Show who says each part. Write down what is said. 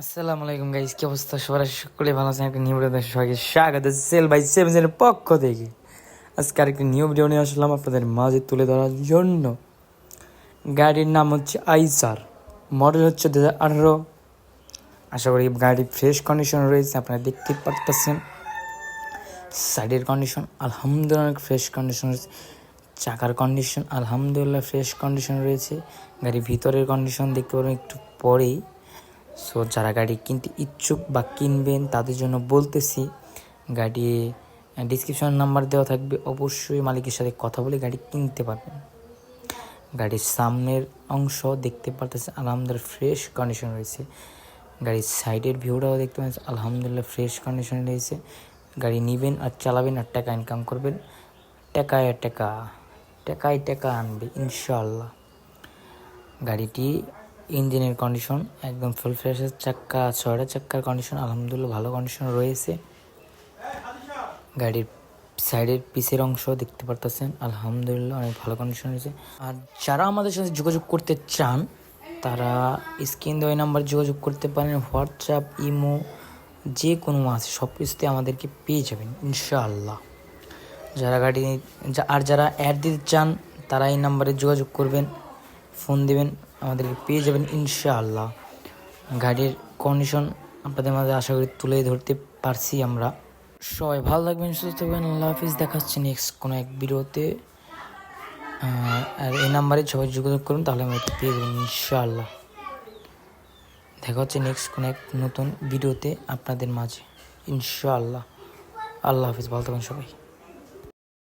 Speaker 1: আসসালামু আলাইকুম গাইস কি অবস্থা? সবার সকলে ভালো আছেন। একটা নিউ ভিডিও সবাইকে স্বাগত। সেল বাই সেভেনের পক্ষ থেকে আজকে আরেকটি নিউ ভিডিও নিয়ে আসলাম আপনাদের মাঝে তুলে ধরার জন্য। গাড়ির নাম হচ্ছে আইসার। মডেল হচ্ছে দু হাজার আঠারো। আশা করি গাড়ি ফ্রেশ কন্ডিশন রয়েছে, আপনারা দেখতে পারতেছেন। সাইডের কন্ডিশন আলহামদুলিল্লাহ ফ্রেশ কন্ডিশন রয়েছে। চাকার কন্ডিশন আলহামদুলিল্লাহ ফ্রেশ কন্ডিশন রয়েছে। গাড়ির ভিতরের কন্ডিশন দেখতে পারবেন একটু পরেই। সো যারা গাড়ি কিনতে ইচ্ছুক বা কিনবেন, তাদের জন্য বলতেছি, গাড়ি ডিসক্রিপশন নাম্বার দেওয়া থাকবে। অবশ্যই মালিকের সাথে কথা বলে গাড়ি কিনতে পারবেন। গাড়ির সামনের অংশ দেখতে পারতেছে আলহামদুলিল্লাহ ফ্রেশ কন্ডিশন রয়েছে। গাড়ির সাইডের ভিউটাও দেখতে পাচ্ছেন, আলহামদুলিল্লাহ ফ্রেশ কন্ডিশন রয়েছে। গাড়ি নেবেন আর চালাবেন আর টাকা ইনকাম করবেন। টাকায় টাকা টাকায় টাকা আনবে ইনশাল্লাহ গাড়িটি ইঞ্জিনের কন্ডিশন একদম ফুল ফ্রেশ চাক্কা ছয়টা চাক্কার কন্ডিশন আলহামদুলিল্লাহ ভালো কন্ডিশন রয়েছে। গাড়ির সাইডের পিসের অংশ দেখতে পারতেছেন, আলহামদুলিল্লাহ অনেক ভালো কন্ডিশন রয়েছে। আর যারা আমাদের সাথে যোগাযোগ করতে চান, তারা স্ক্রিন দেওয়া নাম্বার যোগাযোগ করতে পারেন হোয়াটসঅ্যাপ ইমো যে কোনো আছে, সব কিছুতে আমাদেরকে পেয়ে যাবেন, ইনশাআল্লাহ। যারা গাড়ি, আর যারা অ্যাড দিতে চান, তারা এই নাম্বারে যোগাযোগ করবেন ফোন দেবেন। আমাদেরকে পেয়ে যাবেন ইনশাআল্লাহ। গাড়ির কন্ডিশন আপনাদের মাঝে আশা করি তুলে ধরতে পারছি আমরা। সবাই ভালো থাকবেন, সুস্থ থাকবেন, আল্লাহ হাফিজ। দেখাচ্ছি নেক্সট কোনো এক ভিডিওতে। আর এই নাম্বারে সবাই যোগাযোগ করুন, তাহলে আমাকে পেয়ে যাবেন ইনশাআল্লাহ। দেখা হচ্ছে নেক্সট কোনো এক নতুন ভিডিওতে আপনাদের মাঝে। ইনশাআল্লাহ। আল্লাহ হাফিজ, ভালো থাকবেন সবাই।